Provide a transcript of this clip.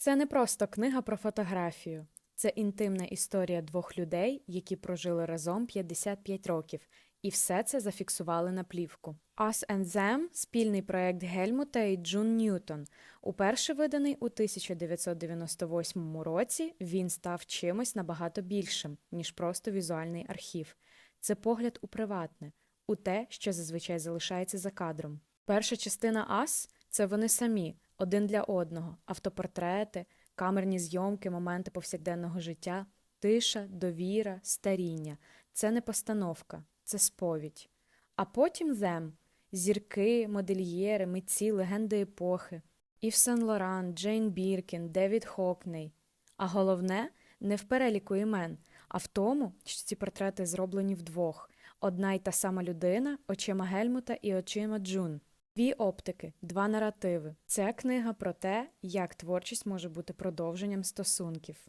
Це не просто книга про фотографію. Це інтимна історія двох людей, які прожили разом 55 років, і все це зафіксували на плівку. Us and Them – спільний проект Гельмута і Джун Ньютон. Уперше виданий у 1998 році, він став чимось набагато більшим, ніж просто візуальний архів. Це погляд у приватне, у те, що зазвичай залишається за кадром. Перша частина Us – це вони самі, один для одного, автопортрети, камерні зйомки, моменти повсякденного життя, тиша, довіра, старіння. Це не постановка, це сповідь. А потім Them – зірки, модельєри, митці, легенди епохи. Ів Сен Лоран, Джейн Біркін, Девід Хокней. А головне не в переліку імен, а в тому, що ці портрети зроблені вдвох. Одна й та сама людина, очима Гельмута і очима Джун. Дві оптики, два наративи. Це книга про те, як творчість може бути продовженням стосунків.